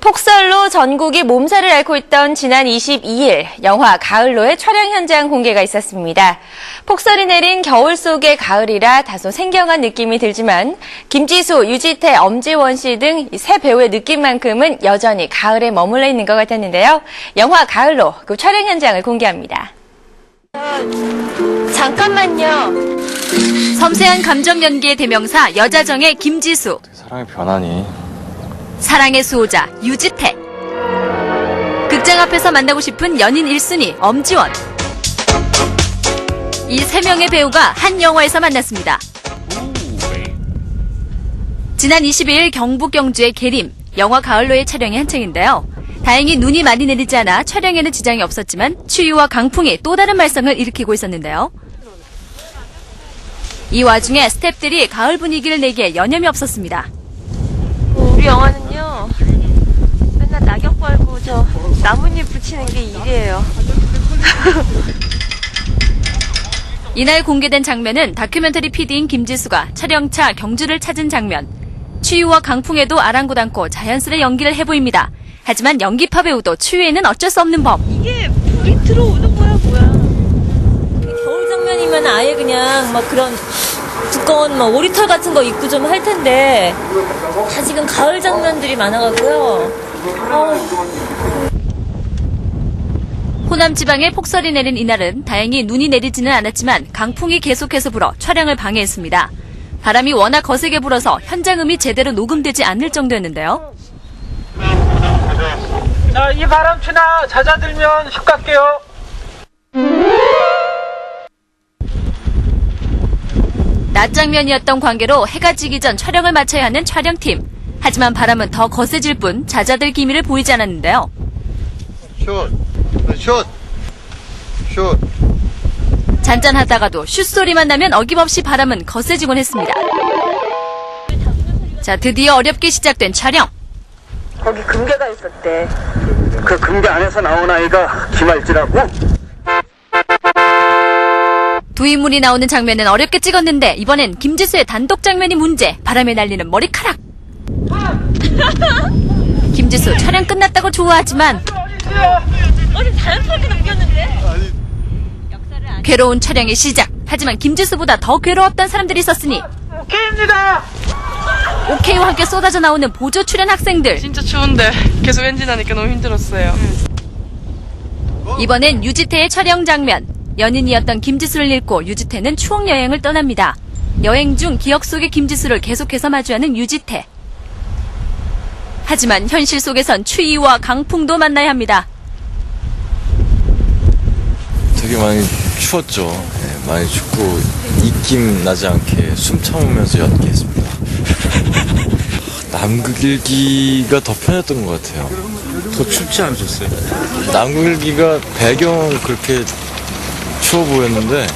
폭설로 전국이 몸살을 앓고 있던 지난 22일 영화 가을로의 촬영 현장 공개가 있었습니다. 폭설이 내린 겨울 속의 가을이라 다소 생경한 느낌이 들지만 김지수, 유지태, 엄지원 씨 등 세 배우의 느낌만큼은 여전히 가을에 머물러 있는 것 같았는데요. 영화 가을로 그 촬영 현장을 공개합니다. 잠깐만요. 섬세한 감정 연기의 대명사 여자정의 김지수, 사랑이 변하니 사랑의 수호자 유지태, 극장 앞에서 만나고 싶은 연인 1순위 엄지원. 이 세 명의 배우가 한 영화에서 만났습니다. 지난 22일 경북 경주의 계림, 영화 가을로의 촬영이 한창인데요. 다행히 눈이 많이 내리지 않아 촬영에는 지장이 없었지만 추위와 강풍이 또 다른 말썽을 일으키고 있었는데요. 이 와중에 스탭들이 가을 분위기를 내기에 여념이 없었습니다. 우리 영화는요 맨날 낙엽 밟고 저 나뭇잎 붙이는 게 일이에요 이날 공개된 장면은 다큐멘터리 PD인 김지수가 촬영차 경주를 찾은 장면. 추위와 강풍에도 아랑곳 않고 자연스레 연기를 해보입니다. 하지만 연기파 배우도 추위에는 어쩔 수 없는 법. 이게 불이 들어오는 거야 뭐야 겨울 장면이면 아예 그냥 막 그런 두꺼운 막 오리털 같은 거 입고 좀 할 텐데 다 지금 가을 장면들이 많아가고요. 호남 지방에 폭설이 내린 이날은 다행히 눈이 내리지는 않았지만 강풍이 계속해서 불어 촬영을 방해했습니다. 바람이 워낙 거세게 불어서 현장음이 제대로 녹음되지 않을 정도였는데요. 자, 이 바람추나 잦아들면 슉 갈게요. 낮 장면이었던 관계로 해가 지기 전 촬영을 마쳐야 하는 촬영팀. 하지만 바람은 더 거세질 뿐 잦아들 기미를 보이지 않았는데요. 슛, 슛, 슛. 잔잔하다가도 슛 소리만 나면 어김없이 바람은 거세지곤 했습니다. 자, 드디어 어렵게 시작된 촬영. 거기 금괴가 있었대. 그 금괴 안에서 나온 아이가 김알지라고? 두 인물이 나오는 장면은 어렵게 찍었는데 이번엔 김지수의 단독 장면이 문제. 바람에 날리는 머리카락. 김지수 촬영 끝났다고 좋아하지만 어제 자연스럽게 넘겼는데? 괴로운 촬영의 시작. 하지만 김지수보다 더 괴로웠던 사람들이 있었으니 오케이입니다. 오케이와 함께 쏟아져 나오는 보조 출연 학생들. 진짜 추운데 계속 엔진 하니까 너무 힘들었어요. 이번엔 유지태의 촬영 장면. 연인이었던 김지수를 잃고 유지태는 추억 여행을 떠납니다. 여행 중 기억 속의 김지수를 계속해서 마주하는 유지태. 하지만 현실 속에선 추위와 강풍도 만나야 합니다. 되게 많이 추웠죠. 네, 많이 춥고 입김 나지 않게 숨 참으면서 연기했습니다. 남극일기가 더 편했던 것 같아요. 더 춥지 않으셨어요? 남극일기가 배경은 그렇게 추워 보였는데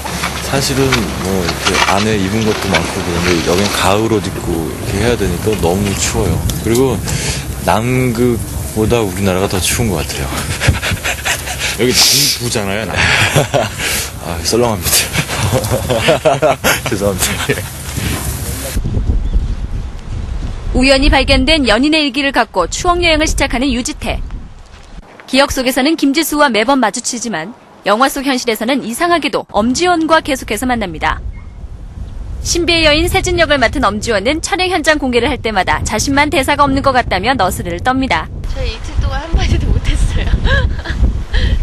사실은 뭐 이렇게 안에 입은 것도 많고 그런데 여긴 가을 옷 입고 이렇게 해야 되니까 너무 추워요. 그리고 남극보다 우리나라가 더 추운 것 같아요. 여기 남부잖아요, 남 아, 썰렁합니다. 죄송합니다. 우연히 발견된 연인의 일기를 갖고 추억 여행을 시작하는 유지태. 기억 속에서는 김지수와 매번 마주치지만 영화 속 현실에서는 이상하게도 엄지원과 계속해서 만납니다. 신비의 여인 세진 역을 맡은 엄지원은 촬영 현장 공개를 할 때마다 자신만 대사가 없는 것 같다며 너스를 떱니다. 저이틀 동안 한마디도 못했어요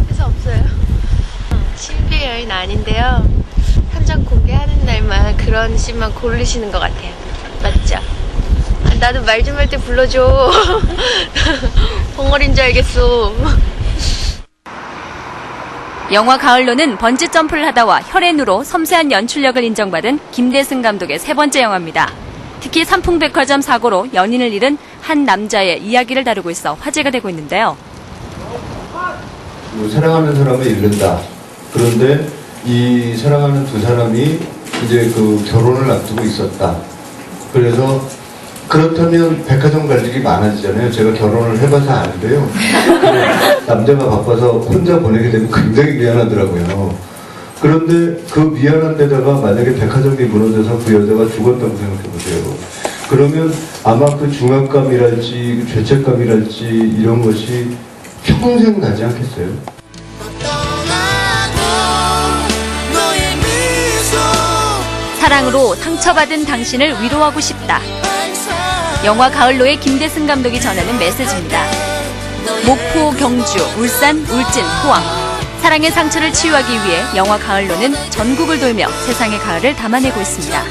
그래서 없어요 여인 아닌데요 현장 공개하는 날만 그런 씬만 고르시는 것 같아요 맞죠? 아, 나도 말 좀 할 때 불러줘 벙어리인 줄 알겠어 영화 가을로는 번지 점프를 하다와 혈앤으로 섬세한 연출력을 인정받은 김대승 감독의 세 번째 영화입니다. 특히 삼풍백화점 사고로 연인을 잃은 한 남자의 이야기를 다루고 있어 화제가 되고 있는데요. 뭐 사랑하는 사람을 잃는다. 그런데 이 사랑하는 두 사람이 이제 그 결혼을 앞두고 있었다. 그래서 그렇다면 백화점 갈 일이 많아지잖아요. 제가 결혼을 해봐서 아는데요. 남자가 바빠서 혼자 보내게 되면 굉장히 미안하더라고요. 그런데 그 미안한 데다가 만약에 백화점이 무너져서 그 여자가 죽었다고 생각해 보세요. 그러면 아마 그 중압감이랄지 그 죄책감이랄지 이런 것이 평생 가지 않겠어요? 사랑으로 상처받은 당신을 위로하고 싶다. 영화 가을로의 김대승 감독이 전하는 메시지입니다. 목포, 경주, 울산, 울진, 포항. 사랑의 상처를 치유하기 위해 영화 가을로는 전국을 돌며 세상의 가을을 담아내고 있습니다.